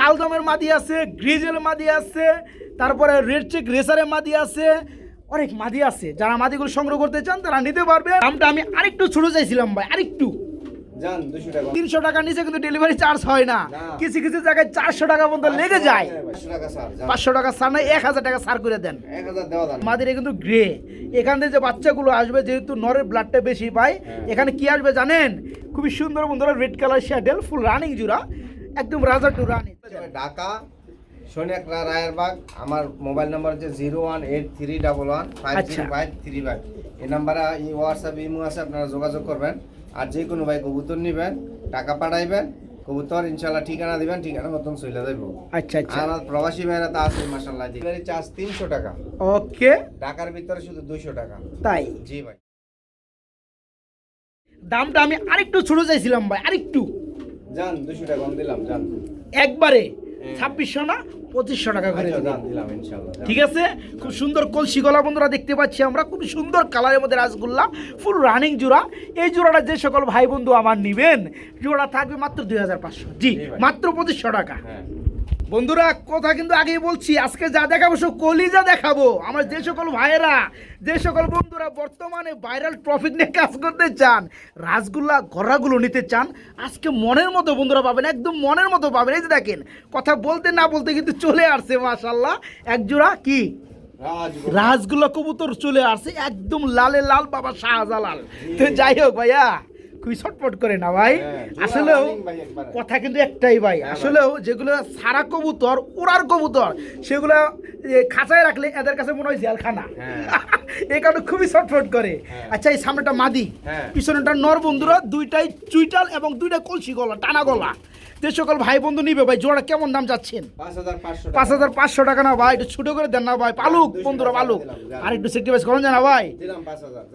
কালদমের মাদি আছে গ্রিজেল মাদি আছে তারপরে রেড চেক রেসারের মাদি আছে অনেক মাদি আছে। যারা মাদিগুলো সংগ্রহ করতে চান তারা নিতে পারবে। দামটা আমি আরেকটু ছোট চাইছিলাম ভাই আরেকটু। টাকা। তিনশো টাকার নিচে কিন্তু ডেলিভারি চার্জ হয় না। কিছু কিছু জায়গায় চারশো টাকা পর্যন্ত লেগে যায়। পাঁচশো টাকা সার না এক হাজার টাকা সার করে দেন। আমাদের কিন্তু গ্রে এখান থেকে যে বাচ্চাগুলো আসবে যেহেতু নরের ব্লাডটা বেশি পায় হ্যাঁ। এখানে কি আসবে জানেন? খুবই সুন্দর বন্ধুরা রেড কালার শ্যাডেল ফুল রানিং জুড়া। একদম রাজা টু রানিং ঢাকা সোনিয়া রায়েরবাগ আমার মোবাইল নাম্বার হচ্ছে zero one eight three double one five আচ্ছা। Zero five three five. এই নাম্বারে এই হোয়াটসঅ্যাপ ইমো আছে আপনারা যোগাযোগ করবেন। আর যে কোনো ভাই কবুতর নেবেন টাকা পাঠাইবেন কবুতর ইনশাল্লাহ ঠিকানা দিবেন ঠিকানা মতন চলে যাইব। আচ্ছা আচ্ছা। আমার প্রবাসী ভাইরা তো আছে মাসাল্লাহ ডেলিভারি চার্জ তিনশো টাকা। ওকে। ঢাকার ভিতরে শুধু দুইশো টাকা। তাই? জি ভাই। দামটা আমি আরেকটু ছোট চাইছিলাম ভাই আরেকটু। যান দুশো টাকা কম দিলাম যান। একবারে? হ্যাঁ। ছাব্বিশশো না? পঁচিশশো টাকা করে আচ্ছা, ঠিক আছে? খুব সুন্দর কলসি গলা বন্ধুরা দেখতে পাচ্ছি আমরা। খুব সুন্দর কালারের মধ্যে রাসগোল্লা ফুল রানিং জোড়া। এই জোড়াটা যে সকল ভাই বন্ধু আমার নিবেন জোড়া থাকবে মাত্র দুই হাজার পাঁচশো। জি জি মাত্র পঁচিশশো টাকা। হ্যাঁ। বন্ধুরা কথা কিন্তু আগেই বলছি আজকে যা দেখাবো সব কলিজা দেখাবো। আমার যে সকল ভাইয়েরা যে সকল বন্ধুরা বর্তমানে ভাইরাল ট্রফিক নিয়ে কাজ করতে চান রাসগুল্লা ঘোড়াগুলো নিতে চান আজকে মনের মতো বন্ধুরা পাবেন একদম মনের মতো পাবেন। এই যে দেখেন কথা বলতে না বলতে কিন্তু চলে আসছে মাশাল্লাহ একজোড়া কি? রাজ রাজগুলো কবুতর চলে আসছে একদম লালে লাল বাবা শাহজালাল। তো যাই হোক ভাইয়া। খুবই ছটপট করে না ভাই হ্যাঁ, আসলেও ভাই। কথা কিন্তু একটাই ভাই হ্যাঁ, আসলেও যেগুলো সারা কবুতর উড়ার কবুতর সেগুলো খাঁচায় রাখলে এদের কাছে মনে হয় জেলখানা হ্যাঁ। এই কারণে খুবই ছটফট করে। আচ্ছা এই সামনেটা মাদি। পিছনেটা নর বন্ধুরা দুইটাই চুইটাল এবং দুইটা কলসি গলা টানা গলা যে সকল ভাই বন্ধু নিবে ভাই জোড়া কেমন দাম যাচ্ছেন পাঁচ হাজার পাঁচশো টাকা না ভাই একটু ছোট করে দেন না ভাই। পালুক বন্ধুরা টাকা পালুক। আর একটু সেক্টিভাইজ করেন জানা ভাই।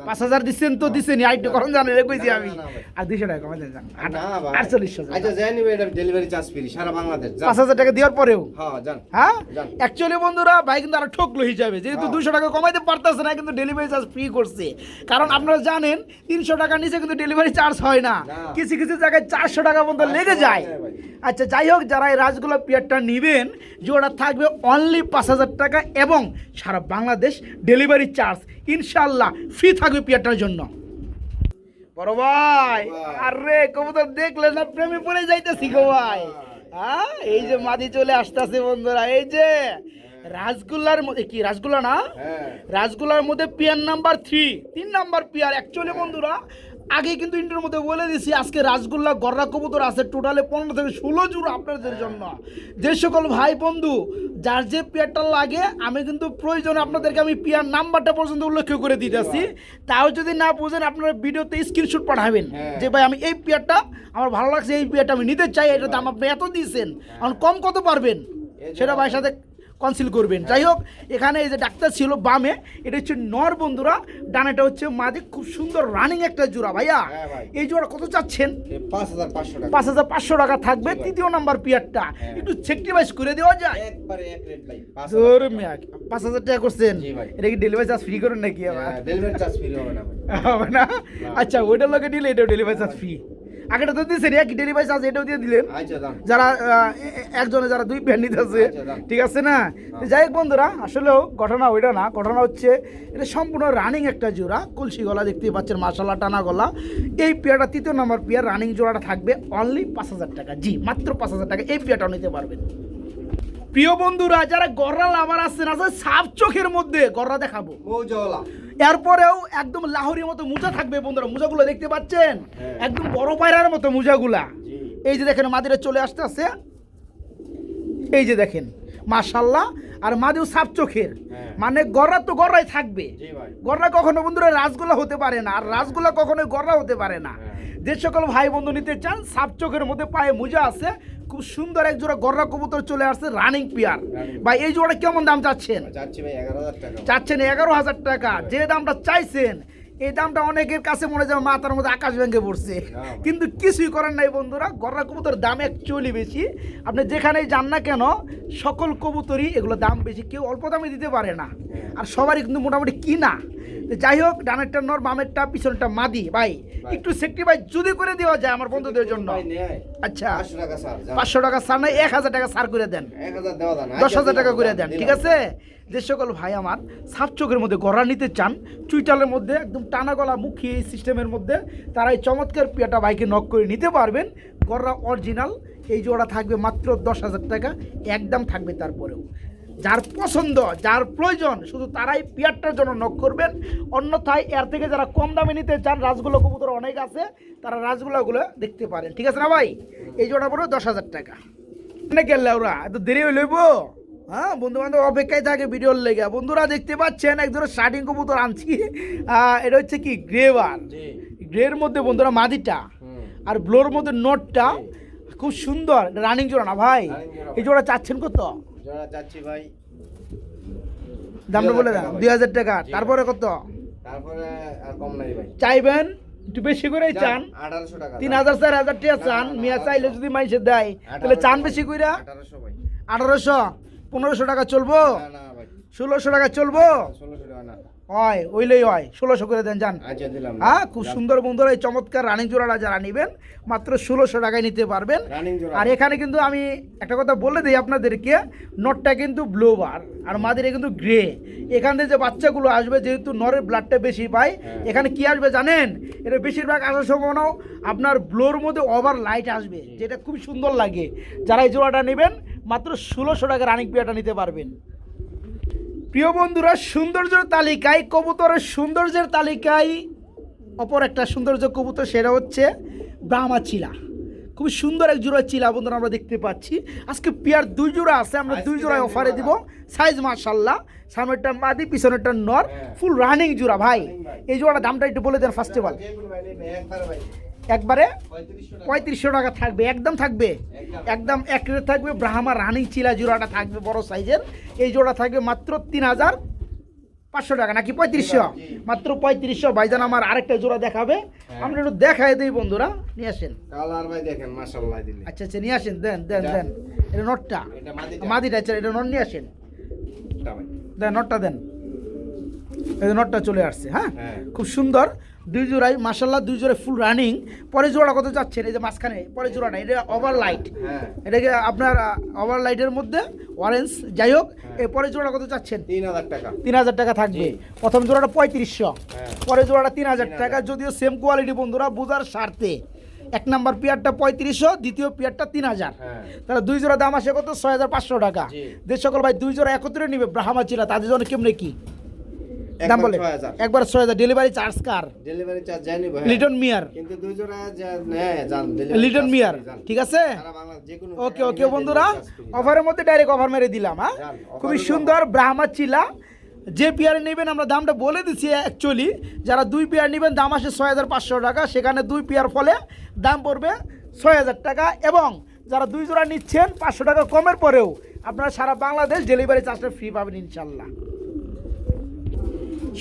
পাঁচ হাজার দিচ্ছেন তো দিচ্ছেন আর একটু করেন জানেন কইছি না, না, আমি। আর দুইশো টাকা কমে দেন যান আটচল্লিশশো আচ্ছা। পাঁচ হাজার টাকা দেওয়ার পরেও? হ্যাঁ। অ্যাকচুয়ালি বন্ধুরা ভাই কিন্তু আরও ঠকলো হিসাবে। যেহেতু হ্যাঁ। দুশো টাকা কমাইতে পারতেছে না কিন্তু ডেলিভারি চার্জ ফ্রি করছে। কারণ আপনারা জানেন তিনশো টাকার নিচে কিন্তু ডেলিভারি চার্জ হয় না। কিছু কিছু জায়গায় চারশো টাকা পর্যন্ত লেগে যায়। আচ্ছা যাই হোক যারা এই রাজগুলো পিয়ারটা নেবেন জোড়া থাকবে অনলি পাঁচ হাজার টাকা এবং সারা বাংলাদেশ ডেলিভারি চার্জ ইনশাল্লাহ ফ্রি থাকবে পিয়ারটার জন্য। বড় ভাই। আরে কবুতর দেখলে না প্রেমে পড়ে যাইতেছি গো ভাই। হ্যাঁ এই যে মাদি চলে আসতেছে বন্ধুরা এই যে রাসগুল্লার মধ্যে কি রাসগুল্লা না? হ্যাঁ। রাসগুলার মধ্যে পিয়ার নাম্বার থ্রি তিন নাম্বার পিয়ার অ্যাকচুয়ালি বন্ধুরা আগে কিন্তু ইন্টার মধ্যে বলে দিছি আজকে রাসগোল্লা গররা কবুতর আছে টোটালে পনেরো থেকে ষোলো জোড়া আপনাদের জন্য। যে সকল ভাই বন্ধু যার যে পেয়ারটা লাগে আমি কিন্তু প্রয়োজন আপনাদেরকে আমি পেয়ার নাম্বারটা পর্যন্ত উল্লেখ করে দিতেছি। তাও যদি না বুঝেন আপনারা ভিডিওতে স্ক্রিনশট পাঠাবেন হ্যাঁ। যে ভাই আমি এই পেয়ারটা আমার ভালো লাগছে এই পেয়ারটা আমি নিতে চাই এটা দাম আপনি এত দিয়েছেন। এখন কম কত পারবেন? সেটা ভাইয়ের সাথে কনসিল করবেন। যাই হোক এখানে এই যে ডাক্তার ছিল বামে এটা হচ্ছে নর বন্ধুরা ডানাটা হচ্ছে মাদি খুব সুন্দর রানিং একটা জোড়া ভাইয়া। হ্যাঁ এই জোড়া কত চাচ্ছেন? পাঁচ হাজার পাঁচশো টাকা। থাকবে জি তৃতীয় নাম্বার পিয়ারটা। হ্যাঁ। একটু সেক্রিফাইস করে দেওয়া যায়। পাঁচ হাজার টাকা। করছেন? এটা কি ডেলিভারি চার্জ ফ্রি করেন নাকি আবার? ডেলিভারি চার্জ ফ্রি হবে না আচ্ছা ওইটার লোকে নিলে এটাও ডেলিভারি চার্জ ফ্রি আগেটা তো দিয়েছেন এটাও দিয়ে দিলেন। আচ্ছা যারা একজনে যারা দুই প্যান্ট নিতেছে আচ্ছা, ঠিক আছে না? তো যাই হোক বন্ধুরা আসলেও ঘটনা ওইটা না ঘটনা হচ্ছে এটা সম্পূর্ণ রানিং একটা জোড়া কলসি গলা দেখতেই পাচ্ছেন মাসাল্লা টানা গলা। এই পেয়ারটা তৃতীয় নম্বর পেয়ার রানিং জোড়াটা থাকবে অনলি পাঁচ হাজার টাকা। জি মাত্র পাঁচ হাজার টাকা এই পেয়ারটাও নিতে পারবেন। প্রিয় বন্ধুরা যারা গররা লাভার আসছেন আসলে সাপ চোখের মধ্যে গররা দেখাবো। মৌজওয়ালা এরপরেও একদম লাহোরির মতো মোজা থাকবে বন্ধুরা মোজাগুলো দেখতে পাচ্ছেন? হ্যাঁ। একদম বড় পায়রার মতো মোজাগুলা। এই যে দেখেন মাদিরে চলে আসতে আছে এই যে দেখেন মাশাল্লাহ আর মাদিও সাপ চোখের। হ্যাঁ। মানে গররা তো গররাই থাকবে। গররা কখনো বন্ধুরা রাসগোলা হতে পারে না আর রাসগোলা কখনো গররা হতে পারে না। হ্যাঁ। যে সকল ভাই বন্ধু নিতে চান সাপ চোখের মধ্যে পায়ে মোজা আছে খুব সুন্দর এক জোড়া গররা কবুতর চলে আসছে রানিং পিয়ার। ভাই এই জোড়া কেমন দাম চাচ্ছেন? চাচ্ছেন এগারো হাজার টাকা। যে দামটা চাইছেন এই দামটা অনেকের কাছে মনে যায় মাথার মধ্যে আকাশ ভেঙে পড়ছে। কিন্তু কিছুই করেন নাই বন্ধুরা গররা কবুতর দাম অ্যাকচুয়ালি বেশি। আপনি যেখানেই যান না কেন সকল কবুতরই এগুলো দাম বেশি। কেউ অল্প দামে দিতে পারে না। আর সবারই কিন্তু মোটামুটি কিনা। তো যাই হোক ডানেরটা নর বামেরটা পিছনেরটা মাদি। ভাই একটু সেক্টি ভাই যদি করে দেওয়া যায় আমার বন্ধুদের জন্য। আচ্ছা। পাঁচশো টাকা সার নয় এক হাজার টাকা সার করে দেন। দশ হাজার টাকা করে দেন ঠিক আছে? যে সকল ভাই আমার সাপ চোখের মধ্যে গড়া নিতে চান, চুইটালের মধ্যে একদম টানা গলা মুখী এই সিস্টেমের মধ্যে, তারা এই চমৎকার পিয়াটা বাইকে নক করে নিতে পারবেন। গড়া অরিজিনাল এই জোড়া থাকবে মাত্র দশ হাজার টাকা, একদম থাকবে তারপরেও। যার পছন্দ, যার প্রয়োজন, শুধু তারাই পিয়ারটার জন্য নক করবেন। অন্যথায় এর থেকে যারা কম দামে নিতে চান, রাজগুলো কবুতর অনেক আছে, তারা রাজগুলোগুলো দেখতে পারেন। ঠিক আছে না ভাই? এই জোড়া পড়বে দশ হাজার টাকা। গেলে ওরা এত দেরি হয়ে হ্যাঁ বন্ধু বান্ধব অপেক্ষায় থাকে ভিডিওর লেগে। বন্ধুরা দেখতে পাচ্ছেন এক ধরনের শার্টিং কবুতর আনছি। এটা হচ্ছে কি? গ্রেভার জি। গ্রের মধ্যে বন্ধুরা মাদিটা আর ব্লোর মধ্যে নোটটা খুব সুন্দর। রানিং জোড়া না ভাই? এই জোড়া চাচ্ছেন কত? জোড়া যাচ্ছি ভাই। দামটা বলে দেন দুই হাজার টাকা তারপরে কত? তারপরে আর কম নাই ভাই। চাইবেন? একটু বেশি করে চান? তিন হাজার চার হাজার টাকা চান। মিয়া চাইলে যদি মাইসে দেয় তাহলে চান বেশি করে আঠারোশো ভাই। আঠারোশো? পনেরোশো টাকা চলবো? ষোলোশো টাকা চলবো? হয় ওইলেই হয়। ষোলোশো করে দেন যান। আচ্ছা হ্যাঁ খুব সুন্দর বন্ধুরা এই চমৎকার রানিং জোড়াটা যারা নেবেন মাত্র ষোলোশো টাকায় নিতে পারবেন। আর এখানে কিন্তু আমি একটা কথা বলে দিই আপনাদেরকে নটটা কিন্তু ব্লোবার আর মাদিরে কিন্তু গ্রে এখান থেকে যে বাচ্চাগুলো আসবে যেহেতু নরের ব্লাডটা বেশি পায় হ্যাঁ। এখানে কি আসবে জানেন? এটা বেশিরভাগ আসার সম্ভাবনাও আপনার ব্লোর মধ্যে ওভার লাইট আসবে যেটা খুব সুন্দর লাগে। যারা এই জোড়াটা নেবেন মাত্র ষোলোশো টাকা রানিং পিয়াটা নিতে পারবেন। প্রিয় বন্ধুরা সৌন্দর্যের তালিকায় কবুতরের সৌন্দর্যের তালিকায় অপর একটা সৌন্দর্য কবুতর সেটা হচ্ছে ব্রাহ্মা চিলা। খুব সুন্দর এক জোড়া চিলা বন্ধুরা আমরা দেখতে পাচ্ছি। আজকে পেয়ার দুই জোড়া আছে আমরা দুই জোড়ায় অফারে দিব। সাইজ মার্শাল্লাহ সামনেরটা মাদি পিছনেরটা নর। হ্যাঁ। ফুল রানিং জোড়া ভাই। এই জোড়াটা দামটা একটু বলে দেন ফার্স্ট অফ অল একবারে পঁয়ত্রিশশো টাকা। থাকবে একদম থাকবে। একদম। এক রেট থাকবে ব্রাহ্মা রানিং চিলা জোড়াটা থাকবে বড় সাইজের। এই জোড়া থাকবে মাত্র তিন হাজার পাঁচশো টাকা নাকি পঁয়ত্রিশশো? মাত্র পঁয়ত্রিশশো। ভাইজান আমার আরেকটা জোড়া দেখাবে। হ্যাঁ। আমরা একটু দেখাই দিই বন্ধুরা নিয়ে আসেন। কালার ভাই দেখেন মাশাআল্লাহ দিলে। আচ্ছা আচ্ছা নিয়ে আসেন দেন দেন দেন। এটা নটটা। মাদিটা। আচ্ছা এটা নট নিয়ে আসেন। দেন নটটা দেন। এই নটটা চলে আসছে হ্যাঁ? হ্যাঁ। খুব সুন্দর। দুই জোড়াই মাসাল্লাহ দুই জোড়ায় ফুল রানিং পরে জোড়া কত যাচ্ছেন এই যে মাঝখানে পরে জোড়াটা এটা ওভার লাইট হ্যাঁ। এটাকে আপনার ওভার লাইটের মধ্যে অরেঞ্জ যাই হোক হ্যাঁ। এরপরে জোড়া কত যাচ্ছেন তিন হাজার টাকা। তিন হাজার টাকা থাকবে। প্রথম জোড়াটা পঁয়ত্রিশশো। হ্যাঁ। পরে জোড়াটা তিন হাজার টাকা। যদিও সেম কোয়ালিটি বন্ধুরা বোঝার স্বার্থে। এক নাম্বার পেয়ারটা পঁয়ত্রিশশো দ্বিতীয় পেয়ারটা তিন হাজার। তাহলে দুই জোড়া দাম আসে কত? ছয় হাজার পাঁচশো টাকা। যে সকল ভাই দুই জোড়া একত্রে নিবে ব্রাহ্মা চিরা তাদের জন্য কেমনে কি? দাম বলে। একবার ছয় হাজার। ডেলিভারি চার্জ কার? ডেলিভারি চার্জ জানি ভাই লিটন মিয়ার কিন্তু দুই জোড়া লিটন মিয়ার ঠিক আছে? ওকে ওকে বন্ধুরা অফারের মধ্যে ডাইরেক্ট অফার মেরে দিলাম হ্যাঁ? খুবই সুন্দর ব্রাহ্মা চিলা যে পেয়ার নেবেন আমরা দামটা বলে দিচ্ছি অ্যাকচুয়ালি যারা দুই পেয়ার নেবেন দাম আসে ছয় হাজার পাঁচশো টাকা। সেখানে দুই পেয়ার ফলে দাম পড়বে ছয় হাজার টাকা। এবং যারা দুই জোড়া নিচ্ছেন পাঁচশো টাকা কমের পরেও আপনারা সারা বাংলাদেশ ডেলিভারি চার্জটা ফ্রি পাবেন ইনশাল্লাহ।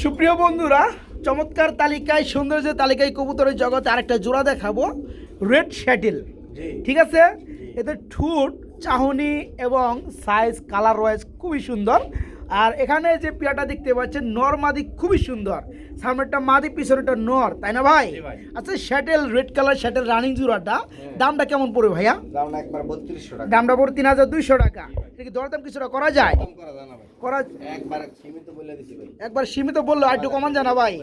সুপ্রিয় বন্ধুরা চমৎকার তালিকায় সৌন্দর্যের তালিকায় কবুতরের জগতে আরেকটা জোড়া দেখাবো রেড শ্যাটেল ঠিক আছে? এদের ঠুট চাহনি এবং সাইজ কালার ওয়াইজ খুবই সুন্দর। আর এখানে যে পিয়াটা দেখতে পাচ্ছেন নর মাদি খুবই সুন্দর। সামনেরটা মাদি পিছনেরটা নর তাই না ভাই? আচ্ছা শ্যাটেল রেড কালার শ্যাটেল রানিং জোড়াটা দামটা কেমন পড়বে ভাইয়া? দাম একবার বত্রিশশো টাকা। দামটা পড়বে তিন হাজার দুইশো টাকা। এটা কি দরদাম কিছুটা করা যায়? করা জানা ভাই। করা একবার সীমিত বলে দিছি ভাই। একবার সীমিত বলল আর একটু কমান জানা ভাই।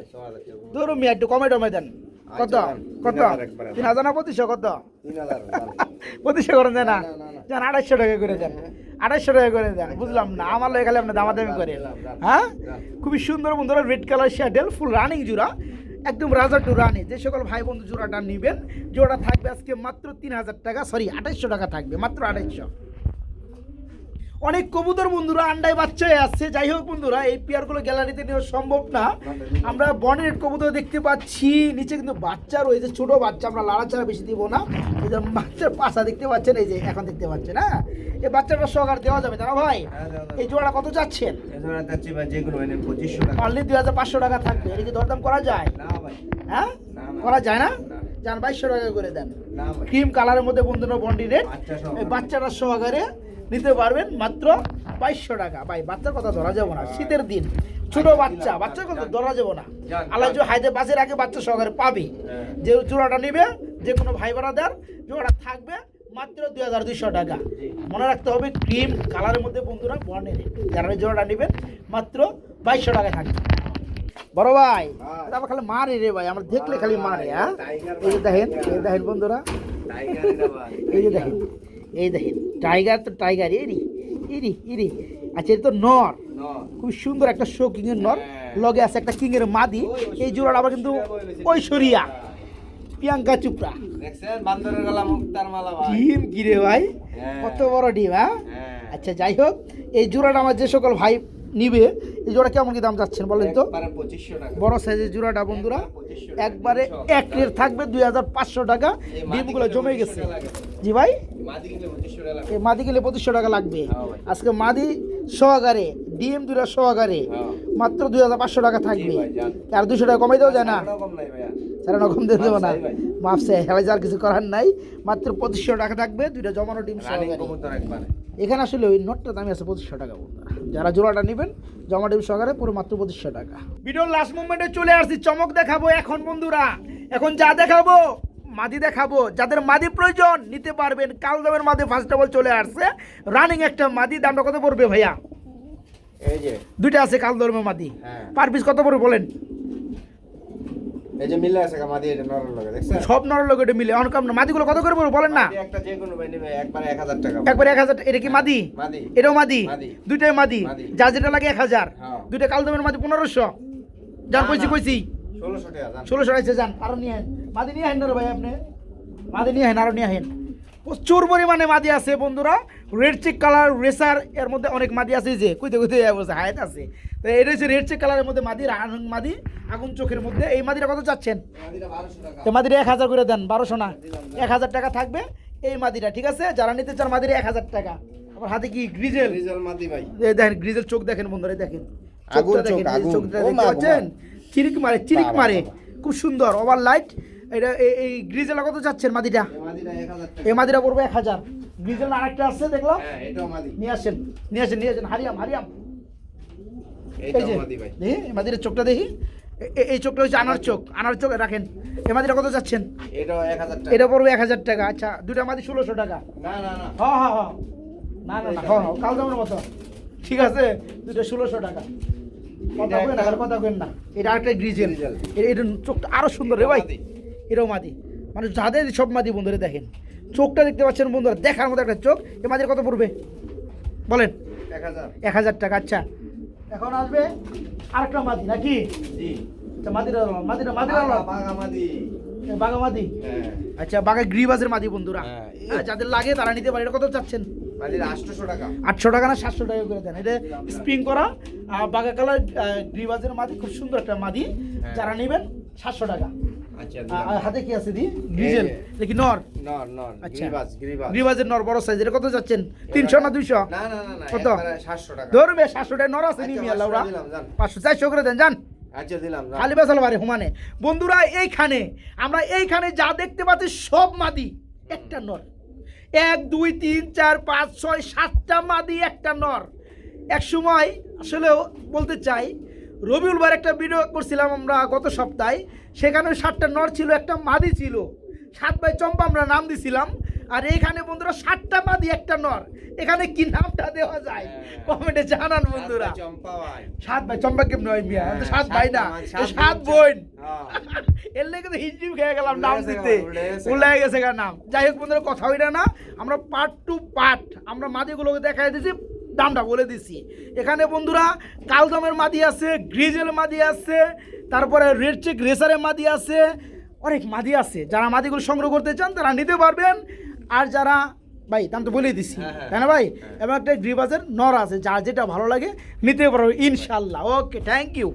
ধরুন মিয়া একটু কমে টমে দেন। কত? আচ্ছা, কত? তিন হাজার না পঁচিশশো? কত? জান। পঁচিশশো করেন দেন না? না, না, না। যান আড়াইশো টাকা করে দেন। আড়াইশো টাকা করে দেন, বুঝলাম না। আমার খালি আপনি দামাদামি করে হ্যাঁ? খুবই সুন্দর বন্ধুরা রেড কালার শ্যাডেল ফুল রানিং জোড়া, একদম রাজা টু রানি যে সকল ভাই বন্ধু জোড়াটা নেবেন জোড়া থাকবে আজকে মাত্র তিন হাজার টাকা সরি আঠাইশশো টাকা থাকবে, মাত্র আড়াইশো। অনেক কবুতর বন্ধুরা আন্ডায় বাচ্চা হয়ে আসছে যাই হোক বন্ধুরা এই পেয়ারগুলো গ্যালারিতে নেওয়া সম্ভব না। আমরা বনের কবুতর দেখতে পাচ্ছি। নিচে কিন্তু বাচ্চা রয়েছে ছোট বাচ্চা। আমরা লাড়াচাড়া বেশি দিব না। বাচ্চার পাশা দেখতে পাচ্ছেন এই যে এখন দেখতে পাচ্ছেন হ্যাঁ? এই বাচ্চাটা সহকার দেওয়া যাবে তারা ভাই? হ্যাঁ। এই জোড়াটা কত টাকা। অনলি দুই হাজার পাঁচশো টাকা থাকবে। এটা কি দরদাম করা যায়? হ্যাঁ। করা যায় না। যান বাইশশো টাকা করে দেন। ক্রিম কালারের মধ্যে বন্ধুরা বন্ডি রেট। বাচ্চাটা সহকারে নিতে পারবেন মাত্র বাইশশো টাকা। ভাই বাচ্চার কথা ধরা যাবে না। শীতের দিন। ছোট আচ্ছা, বাচ্চা দিলাম, বাচ্চা কত ধরা যাব না। আল্লাহ হাইতে বাসের আগে বাচ্চা সহকারে পাবে হ্যাঁ। যে জোড়াটা নিবে যে কোনো ভাই বারাদার জোড়াটা থাকবে মাত্র দুই হাজার দুইশো টাকা। মনে রাখতে হবে ক্রিম কালারের মধ্যে বন্ধুরা বর্ণের যারা জোড়াটা নেবেন মাত্র বাইশশো টাকায় থাকবে। বড় ভাই আমার খালি মারে রে ভাই আমার দেখলে খালি মারে হ্যাঁ? এই যে দেখেন এই দেখেন বন্ধুরা। এই যে দেখেন। এই দেখেন টাইগার তো টাইগার এরি ইরি ইরি আচ্ছা এটা তো নর। খুব সুন্দর একটা শো কিং এর নর। হ্যাঁ। লগে আছে একটা কিং এর মাদি। এই জোড়াটা আবার কিন্তু ঐশ্বরিয়া। প্রিয়াঙ্কা চোপড়া। ডিম কিরে ভাই। হ্যাঁ। কত বড় ডিম হ্যাঁ? হ্যাঁ। আচ্ছা যাই হোক এই জোড়াটা আমার যে সকল ভাই নিবে এই জোড়া কেমন কি দাম যাচ্ছেন বলেন তো? একবারে 2500 টাকা। বড় সাইজের জোড়াটা বন্ধুরা 2500 একবারে এক রেট থাকবে দুই হাজার পাঁচশো টাকা। ডিমগুলো জমে গেছে। জি ভাই? মাদি কিনলে 2500 টাকা লাগে। এই মাদি গেলে পঁচিশশো টাকা লাগবে। হ্যাঁ আজকে মাদি সহকারে ডিম দুটা সহকারে হ্যাঁ। মাত্র দুই হাজার পাঁচশো টাকা থাকবে। আর দুশো টাকা কমাই দেওয়া যায় না। সারা রকম দিয়ে দেবো না। মাপসে হেলাই যার কিছু করার নাই। মাত্র পঁচিশশো টাকা থাকবে দুইটা জমানো ডিম। এখানে আসলে ওই নোটটা দামি আছে পঁচিশশো টাকা যারা জোড়াটা নেবেন জমা ডিম সহকারে পুরো মাত্র পঁচিশশো টাকা। ভিডিওর লাস্ট মুভমেন্টে চলে আসছি চমক দেখাবো এখন বন্ধুরা। এখন যা দেখাবো মাদি দেখাবো। যাদের মাদি প্রয়োজন নিতে পারবেন। কাল দামের মাদি ফার্স্ট অফ অল চলে আসছে। রানিং একটা মাদি দামটা কত পড়বে ভাইয়া? এই যে। দুইটা আছে কাল ধর্মের মাদি। হ্যাঁ। পার পিস কত পড়বে বলেন? এই যে মিলে আছে মাদি এটা নরম লাগে দেখছেন? সব এটা মিলে। অনকাম না মাদিগুলো কত করে পড়বে বলেন না। একটা যে কোনো ভাই নেবে একবারে 1000 টাকা একবার এটা কি মাদি? মাদি। এটাও মাদি। দুইটাই মাদি। যা যেটা লাগে এক হাজার। হ্যাঁ। দুইটা কাল দামের মাদি পনেরোশো। যান না, কইছি। কইছি। 1600 টাকা যান। আরও নিয়ে আহেন। মাদি নিয়ে ভাই আপনি? মাদি নিয়ে আহেন আরও নিয়ে আহেন। প্রচুর পরিমাণে মাদি আছে বন্ধুরা। রেড চেক কালার রেসার এর মধ্যে অনেক মাদি আছে যে কইতে কইতে বলছে হায়াত আছে। তো এটা হচ্ছে রেড চেক কালারের মধ্যে মাদি রান মাদি আগুন চোখের মধ্যে। এই মাদিটা কত চাচ্ছেন? মাদিটা 1200 টাকা। তো মাদিরা এক হাজার করে দেন বারোশো না এক হাজার টাকা থাকবে এই মাদিরা ঠিক আছে? যারা নিতে চান মাদিরা এক হাজার টাকা। আমার হাতে কি গ্রিজেল? রিজাল মাদি ভাই। এই দেখেন গ্রিজেল চোখ দেখেন বন্ধুরা এই দেখেন। আগুন চোখ, দেখেন, আগুন। চোখটা দেখতে। পাচ্ছেন চিরিক মারে চিরিক মারে। খুব সুন্দর ওভার লাইট এটা এই- গ্রিজেল কত চাচ্ছেন মাদিটা? এই মাদিটা এই মাদিরা পড়বে এক হাজার। গ্রিজেল আরেকটা আছে দেখলাম? হ্যাঁ নিয়ে আসেন নিয়ে আসেন নিয়ে আসেন। হারিয়াম হারিয়াম। এই যে দেখি এই মাদিরের চোখটা দেখি। এ- এ- এই চোখটা হচ্ছে আনার চোখ। আনার চোখ রাখেন। এই মাদিরা কত 1000 এটা পড়বে এক হাজার টাকা। আচ্ছা দুটা মাদি ষোলোশো টাকা। না না না। হ্যাঁ হ্যাঁ হ্যাঁ। না না না হ্যাঁ হ্যাঁ কাল দামের মতো। ঠিক আছে দুটো ষোলোশো টাকা। কথা কেন না কথা কেন না। এটা আরেকটা গ্রিজেল। এটা চোখটা আরও সুন্দর রে ভাই। এটাও মাদি। মানে যাদের সব মাদি বন্ধুরা দেখেন চোখটা দেখতে পাচ্ছেন বন্ধুরা দেখার মতো একটা চোখ। এ মাদির কত পড়বে? বলেন। 1000 এক হাজার টাকা আচ্ছা। এখন আসবে আরেকটা মাদি নাকি? জি। আচ্ছা মাদিরা মাদিরা মাদিরা বাঘা মাদি। বাঘা মাদি? হ্যাঁ। আচ্ছা বাঘা গ্রিবাজের মাদি বন্ধুরা। হ্যাঁ। যাদের লাগে তারা নিতে পারে। এটা কত চাচ্ছেন? মাদির 800 টাকা। আটশো টাকা না সাতশো টাকা করে দেন। এটা স্প্রিং করা। বাঘা কালার গ্রিবাজের মাদি খুব সুন্দর একটা মাদি। হ্যাঁ। যারা নেবেন সাতশো টাকা। আর- দিলাম। আর হাতে কি আছে দি? গ্রিজেল। এই নর? নর নর গ্রিবাস গ্রিবাস গ্রিবাজের নর বড় সাইজ কত যাচ্ছেন? তিনশো না দুইশো? না না না না কত? 700 টাকা। ধরবে সাতশো টাকা নর আছে নিমি 500 আল্লাহরা দিলাম, যান। পাঁচশো চারশো করে দেন যান। দিলাম যান। খালি বেসাল বারে হুমানে। বন্ধুরা এইখানে আমরা এইখানে যা দেখতে পাচ্ছি সব মাদি একটা নর। এক দুই তিন চার পাঁচ ছয় সাতটা মাদি একটা নর। এক সময় আসলেও বলতে চাই রবিউল বার একটা ভিডিও করছিলাম আমরা গত সপ্তাহে। সেখানে সাতটা নর ছিল একটা মাদি ছিল। সাত ভাই চম্পা আমরা নাম দিছিলাম। আর এখানে বন্ধুরা সাতটা মাদি একটা নর। এখানে কি নামটা দেওয়া যায়? হ্যাঁ। কমেন্টে জানান বন্ধুরা। সাত ভাই চম্পা কেমন হয় মিয়া? সাত ভাই না। সাত বোন। হ্যাঁ। এর লেগে তো হিজিম খেয়ে গেলাম নাম দিতে। গা, গেছে নাম। যাই হোক বন্ধুরা কথা হইরা না। আমরা পার্ট টু পার্ট আমরা মাদিগুলোকে দেখাই দিছি দামটা বলে দিছি। এখানে বন্ধুরা কালদমের মাদি আছে গ্রিজের মাদি আছে তারপরে রেড চেক রেসারের মাদি আছে অনেক মাদি আছে। যারা মাদিগুলো সংগ্রহ করতে চান তারা নিতে পারবেন। আর যারা ভাই দাম তো বলেই দিছি হ্যাঁ, হ্যাঁ। তাই না ভাই? এবং একটা গ্রিবাজের নর আছে যার যেটা ভালো লাগে নিতে পারবে ইনশাল্লাহ। Okay thank you